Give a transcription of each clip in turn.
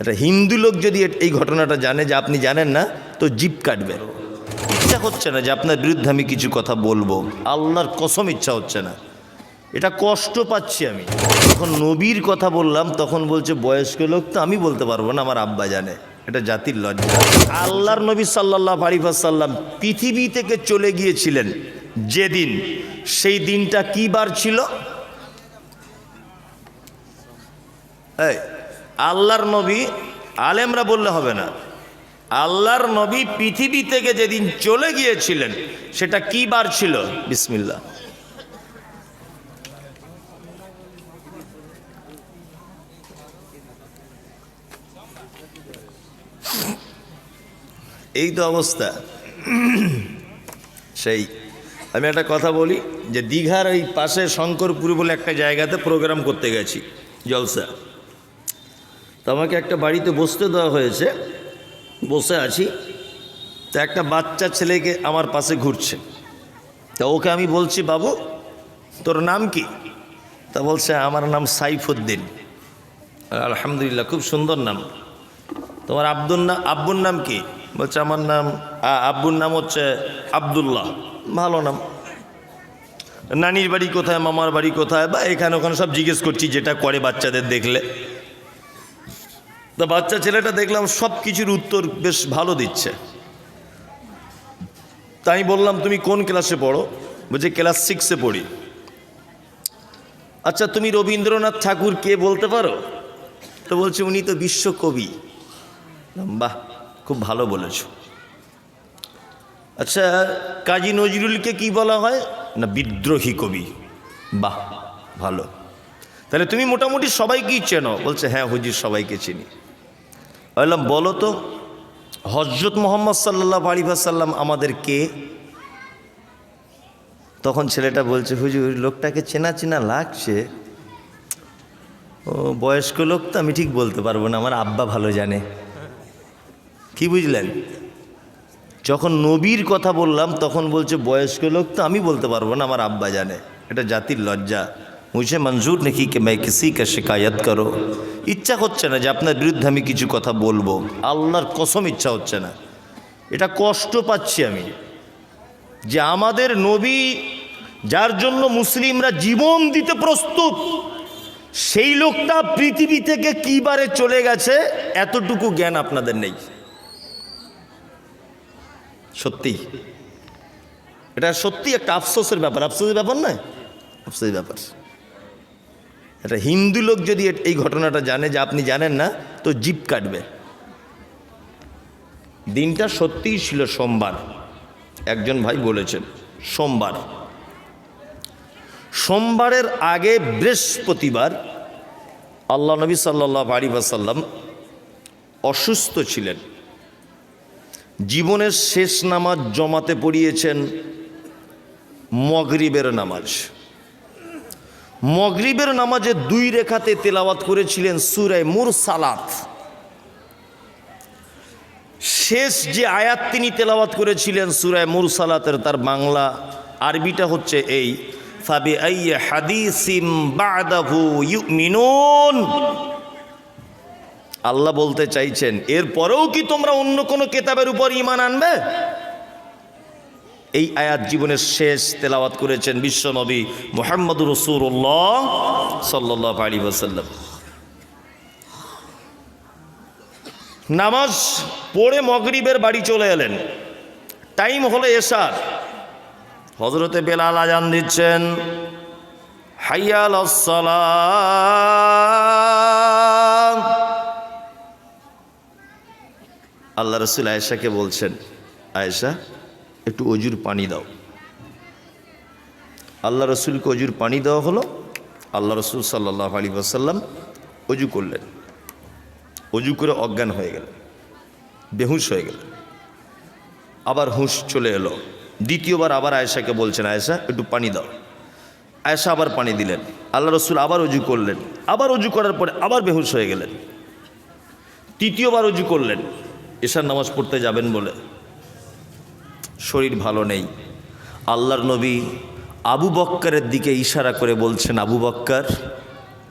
একটা হিন্দু লোক যদি এই ঘটনাটা জানে যে আপনি জানেন না, তো জিপ কাটবে। ইচ্ছা হচ্ছে না যে আপনার বিরুদ্ধে আমি কিছু কথা বলব। আল্লাহর কসম ইচ্ছা হচ্ছে না। এটা কষ্ট পাচ্ছি আমি। যখন নবীর কথা বললাম, তখন বলছে, বয়স্ক লোক তো আমি বলতে পারব না, আমার আব্বা জানে। এটা জাতির লজ্জা। আল্লাহর নবী সাল্লাহ আলিফাসাল্লাম পৃথিবী থেকে চলে গিয়েছিলেন যেদিন। সেই দিনটা কি বার ছিল? এই আল্লাহর নবী আলেমরা বললে হবে না। আল্লাহর নবী পৃথিবী থেকে যেদিন চলে গিয়েছিলেন, সেটা কি বার ছিল? বিসমিল্লা এই তো অবস্থা। সেই, আমি একটা কথা বলি, যে দীঘার ওই পাশে শঙ্করপুর বলে একটা জায়গাতে প্রোগ্রাম করতে গেছি, জলসা। তো আমাকে একটা বাড়িতে বসতে দেওয়া হয়েছে। বসে আছি। তো একটা বাচ্চা ছেলেকে আমার পাশে ঘুরছে। তা ওকে আমি বলছি, বাবু, তোর নাম কি? তা বলছে, আমার নাম সাইফুদ্দিন। আলহামদুলিল্লাহ, খুব সুন্দর নাম। তোমার আব্দুল নাম আব্বুর নাম কি? বলছে, আমার নাম আব্বুর নাম হচ্ছে আব্দুল্লাহ। ভালো নাম। নানির বাড়ি কোথায়, মামার বাড়ি কোথায়, বা এখানে ওখানে সব জিজ্ঞেস করছি, যেটা করে বাচ্চাদের দেখলে। তা বাচ্চা ছেলেটা দেখলাম সব কিছুর উত্তর বেশ ভালো দিচ্ছে। তাই বললাম, তুমি কোন ক্লাসে পড়ো? বলছে, ক্লাস সিক্সে পড়ি। আচ্ছা তুমি রবীন্দ্রনাথ ঠাকুর কে বলতে পারো? তো বলছে, উনি তো বিশ্বকবি। বাহ, খুব ভালো বলেছ। আচ্ছা কাজী নজরুলকে কি বলা হয়? না, বিদ্রোহী কবি। বাহ, ভালো। তাহলে তুমি মোটামুটি সবাইকেই চেনো? বলছে হ্যাঁ হুজির সবাইকে চিনি। বললাম বলো তো হজরত মোহাম্মদ সাল্লাহ আলিফাসাল্লাম আমাদের কে তখন ছেলেটা বলছে হুজুর লোকটাকে চেনা চেনা লাগছে ও বয়স্ক লোক তো আমি ঠিক বলতে পারবো না আমার আব্বা ভালো জানে কি বুঝলেন যখন নবীর কথা বললাম তখন বলছে বয়স্ক লোক তো আমি বলতে পারবো না আমার আব্বা জানে এটা জাতির লজ্জা মুঝে মঞ্জুর নাকি কে मैं किसी का शिकायत করো ইচ্ছা হচ্ছে না যে আপনার বিরুদ্ধে আমি কিছু কথা বলব। আল্লাহর কসম ইচ্ছা হচ্ছে না। এটা কষ্ট পাচ্ছি আমি যে আমাদের নবী যার জন্য মুসলিমরা জীবন দিতে প্রস্তুত, সেই লোকটা পৃথিবী থেকে কিবারে চলে গেছে এতটুকু জ্ঞান আপনাদের নেই। সত্যি। এটা সত্যি একটা আফসোসের ব্যাপার। আফসোসের ব্যাপার নয়, আফসোসের ব্যাপার। একটা হিন্দু লোক যদি এই ঘটনাটা জানে যে আপনি জানেন না, তো জিপ কাটবে। দিনটা সত্যিই ছিল সোমবার। একজন ভাই বলেছেন, সোমবার। সোমবারের আগে বৃহস্পতিবার আল্লাহ নবী সাল্লাহ আলী অসুস্থ ছিলেন। জীবনের শেষ নামাজ জমাতে পড়িয়েছেন মগরিবের নামাজ। মগরিবের নামাজে দুই রেখাতে তেলাওয়াত করেছিলেন সুরায় মুর সালাত শেষ যে আয়াত তিনি তেলাওয়াত করেছিলেন সুরায় মুর সালাতের তার বাংলা আরবিটা হচ্ছে এই, ফাবি হাদিসিম বাদাহু আল্লাহ বলতে চাইছেন, এরপরেও কি তোমরা অন্য কোনো কেতাবের উপর ইমান আনবে? এই আয়াত জীবনের শেষ তেলাওয়াত করেছেন বিশ্বনবী মোহাম্মদ রসুল্লাহ সাল্লাহ আলী ওসাল্লাম নামাজ পড়ে মগরিবের বাড়ি চলে এলেন। টাইম হলো এসার। হজরতে বেলাল আজান দিচ্ছেন, হাইয়াল আল্লাহ রসুল আয়েশাকে বলছেন, আয়েশা একটু অজুর পানি দাও। আল্লাহ রসুলকে অজুর পানি দেওয়া হলো। আল্লাহ রসুল সাল্লাহ আলী আসাল্লাম অজু করলেন। অজু করে অজ্ঞান হয়ে গেলেন, বেহুশ হয়ে গেল আবার হুঁশ চলে এলো। দ্বিতীয়বার আবার আয়েশাকে বলছেন, আয়েশা, একটু পানি দাও। আয়েশা আবার পানি দিলেন। আল্লাহ রসুল আবার অজু করলেন। আবার অজু করার পরে আবার বেহুশ হয়ে গেলেন। তৃতীয়বার অজু করলেন। এশার নামাজ পড়তে যাবেন বলে। শরীর ভালো নেই। আল্লাহর নবী আবু বক্কারের দিকে ইশারা করে বলছেন, আবু বক্কার,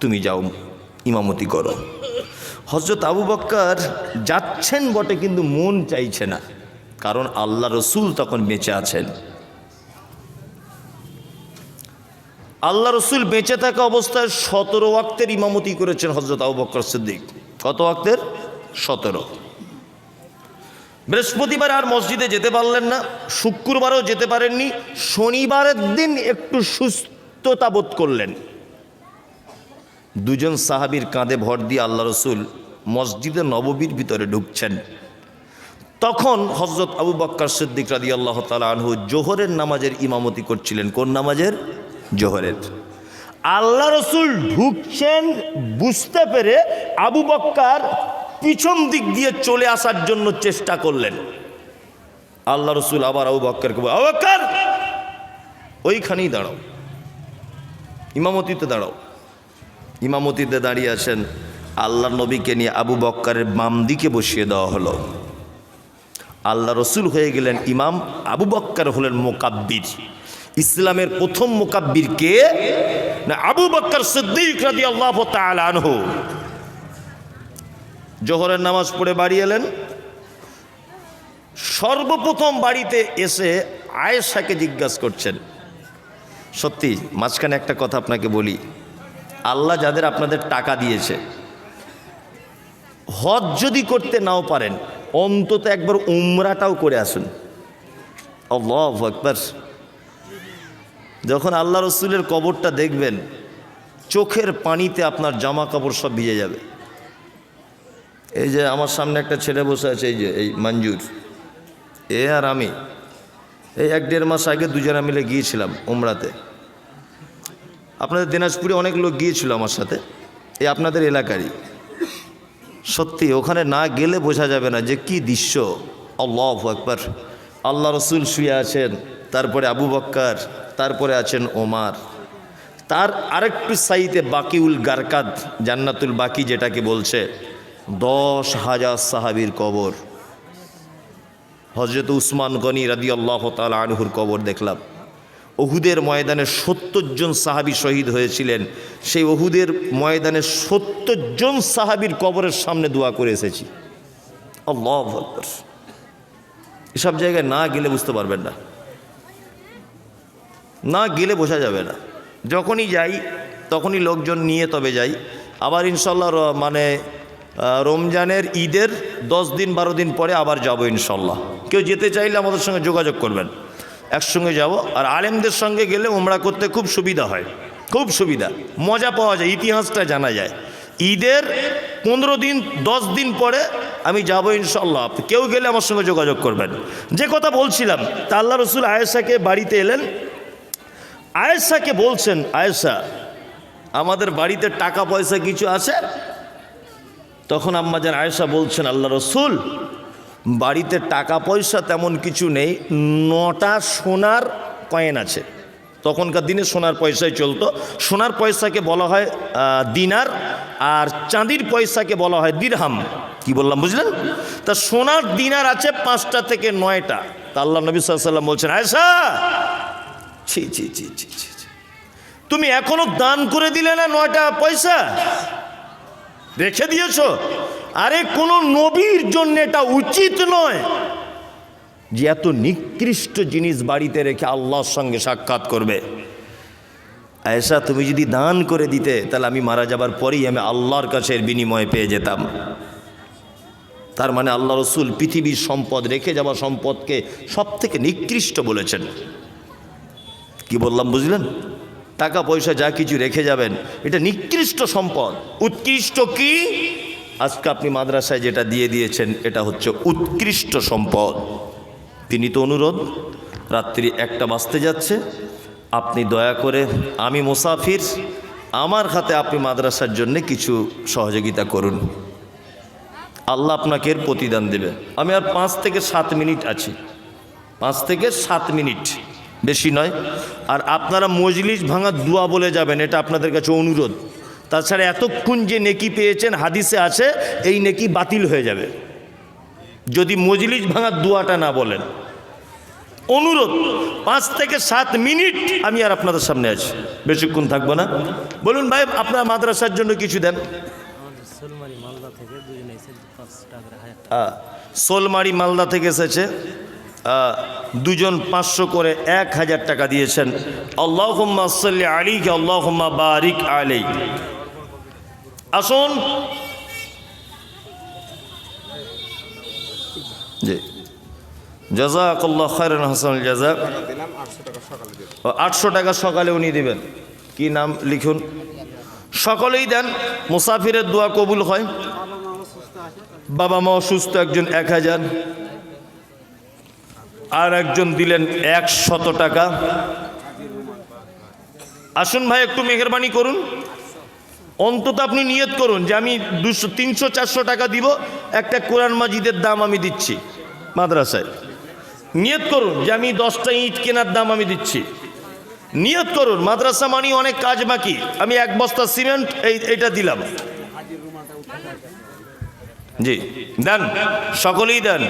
তুমি যাও, ইমামতি করো। হজরত আবু বক্কার যাচ্ছেন বটে, কিন্তু মন চাইছে না, কারণ আল্লাহ রসুল তখন বেঁচে আছেন। আল্লাহ রসুল বেঁচে থাকা অবস্থায় সতেরো ওয়াক্তের ইমামতি করেছেন হজরত আবু বক্কর সিদ্দিক। কত ওয়াক্তের? সতেরো। বৃহস্পতিবার আর মসজিদে যেতে পারলেন না, শুক্রবারও যেতে পারেননি, শনিবারের দিন একটু সুস্থতা বোধ করলেন। দুজন সাহাবীর কাঁধে ভর দিয়ে আল্লাহ রসুল মসজিদে নববীর ভিতরে ঢুকছেন। তখন হজরত আবু বক্কর সিদ্দিক রাদি আল্লাহ আনহু জোহরের নামাজের ইমামতি করছিলেন। কোন নামাজের? জোহরের। আল্লাহ রসুল ঢুকছেন বুঝতে পেরে আবু বক্কার পিছন দিক দিয়ে চলে আসার জন্য চেষ্টা করলেন। আল্লাহ রসুল আবার আবু বক্করকে আবু বক্কর, ওইখানেই দাঁড়াও। ইমামতিতে দাঁড়াও। ইমামতিতে দাঁড়িয়ে আছেন আল্লাহ নবীকে নিয়ে আবু বক্কারের বাম দিকে বসিয়ে দেওয়া হলো। আল্লাহ রসুল হয়ে গেলেন ইমাম আবু বক্কর হলেন মোকাব্বির। ইসলামের প্রথম মোকাব্বির কে? না, আবু বক্কর সিদ্দিক রাদি আল্লাহ জোহরের নামাজ পড়ে বাড়ি এলেন। সর্বপ্রথম বাড়িতে এসে আয়েশাকে জিজ্ঞাসা করছেন। সত্যি, মাঝখানে একটা কথা আপনাকে বলি। আল্লাহ যাদের আপনাদের টাকা দিয়েছে, হজ যদি করতে নাও পারেন, অন্তত একবার উমরাটাও করে আসুন। আল্লাহ একবার যখন আল্লাহ রসুলের কবরটা দেখবেন, চোখের পানিতে আপনার জামা কাপড় সব ভিজে যাবে। এই যে আমার সামনে একটা ছেলে বসে আছে, এই যে, এই মঞ্জুর। এ আর আমি। এই এক দেড় মাস আগে দুজনা মিলে গিয়েছিলাম উমরাতে। আপনাদের দিনাজপুরে অনেক লোক গিয়েছিল আমার সাথে। এই আপনাদের এলাকারই। সত্যি, ওখানে না গেলে বোঝা যাবে না যে কি দৃশ্য। আল্লাহ একবার আল্লাহ রসুল শুয়ে আছেন, তারপরে আবু বক্কার, তারপরে আছেন ওমার। তার আরেকটু সাইতে বাকিউল গারকাদ, জান্নাতুল বাকি যেটাকে বলছে দশ হাজার সাহাবির কবর। হজরত উসমান গনি রাদি আল্লাহ তাল আনহুর কবর দেখলাম। অহুদের ময়দানে সত্তর জন সাহাবি শহীদ হয়েছিলেন। সেই অহুদের ময়দানে সত্তর জন সাহাবির কবরের সামনে দোয়া করে এসেছি। এসব জায়গায় না গেলে বুঝতে পারবেন না। না গেলে বোঝা যাবে না। যখনই যাই, তখনই লোকজন নিয়ে তবে যাই। আবার ইনশাল্লাহ মানে রমজানের ঈদের দশ দিন, বারো দিন পরে আবার যাব ইনশাল্লাহ। কেউ যেতে চাইলে আমাদের সঙ্গে যোগাযোগ করবেন। একসঙ্গে যাব। আর আলেমদের সঙ্গে গেলে উমরা করতে খুব সুবিধা হয়। খুব সুবিধা। মজা পাওয়া যায়, ইতিহাসটা জানা যায়। ঈদের পনেরো দিন, দশ দিন পরে আমি যাব ইনশাল্লাহ। কেউ গেলে আমার সঙ্গে যোগাযোগ করবেন। যে কথা বলছিলাম, তা আল্লাহ রসুল আয়েশাকে বাড়িতে এলেন। আয়েশাকে বলছেন, আয়েশা, আমাদের বাড়িতে টাকা পয়সা কিছু আছে? তখন আম্মাজান আয়েশা বলছেন, আল্লাহ রসুল, বাড়িতে টাকা পয়সা তেমন কিছু নেই, নটা সোনার কয়েন আছে। তখনকার দিনে সোনার পয়সায় চলতো। সোনার পয়সাকে বলা হয় দিনার, আর চাঁদির পয়সাকে বলা হয় দিরহাম। কি বললাম, বুঝলেন? তা সোনার দিনার আছে পাঁচটা থেকে নয়টা। তা আল্লাহ নবী সাল্লাম বলছেন, আয়েশা, ছি ছি ছি ছি ছি ছি। তুমি এখনও দান করে দিলে না নয়টা পয়সা? রেখে দিয়েছ? আরে কোনো নবীর জন্য এটা উচিত নয় যে এত নিকৃষ্ট জিনিস বাড়িতে রেখে আল্লাহর সঙ্গে সাক্ষাৎ করবে। আয়েশা, তুমি যদি দান করে দিতে, তাহলে আমি মারা যাবার পরেই আমি আল্লাহর কাছে এর বিনিময় পেয়ে যেতাম। তার মানে আল্লাহ রসুল পৃথিবীর সম্পদ, রেখে যাওয়া সম্পদকে সব থেকে নিকৃষ্ট বলেছেন। কি বললাম, বুঝলেন? টাকা পয়সা যা কিছু রেখে যাবেন, এটা নিকৃষ্ট সম্পদ। উৎকৃষ্ট কি? আজকে আপনি মাদ্রাসায় যেটা দিয়ে দিয়েছেন, এটা হচ্ছে উৎকৃষ্ট সম্পদ। তিনি তো অনুরোধ, রাত্রি একটা বাঁচতে যাচ্ছে, আপনি দয়া করে, আমি মুসাফির, আমার হাতে আপনি মাদ্রাসার জন্য কিছু সহযোগিতা করুন। আল্লাহ আপনাকে এর প্রতিদান দেবে। আমি আর পাঁচ থেকে সাত মিনিট আছি। পাঁচ থেকে সাত মিনিট। বেশি নয়। আর আপনারা মজলিস ভাঙা দোয়া বলে যাবেন এটা আপনাদের কাছে অনুরোধ। তাছাড়া এতক্ষণ যে নেকি পেয়েছেন হাদিসে আছে এই নেকি বাতিল হয়ে যাবে। যদি মজলিস ভাঙার দোয়াটা না বলেন। অনুরোধ পাঁচ থেকে সাত মিনিট আমি আর আপনাদের সামনে আছি। বেশিক্ষণ থাকব না। বলুন ভাই আপনার মাদ্রাসার জন্য কিছু দেন। সোলমারি মালদা থেকে এসেছে। দুজন পাঁচশো করে এক হাজার টাকা দিয়েছেন। আল্লাহ সাল্লি আলী আল্লাহ বারিক আলী আসুন। হাসান আটশো টাকা সকালে উনি দিবেন। কি নাম লিখুন? সকলেই দেন, মুসাফিরের দোয়া কবুল হয়। বাবা মা অসুস্থ একজন এক হাজার। আর একজন দিলেন একশত টাকা। আসুন ভাই, একটু মেহরবানি করুন। অন্তত আপনি নিয়ত করুন যে আমি দুশো, তিনশো, চারশো টাকা দিব, একটা কোরআন মাজিদের দাম আমি দিচ্ছি মাদ্রাসায়। নিয়ত করুন যে আমি দশটা ইট কেনার দাম আমি দিচ্ছি। নিয়ত করুন, মাদ্রাসা মানি অনেক কাজ বাকি, আমি এক বস্তা সিমেন্ট এই এটা দিলাম। জি, দেন, সকলেই দেন।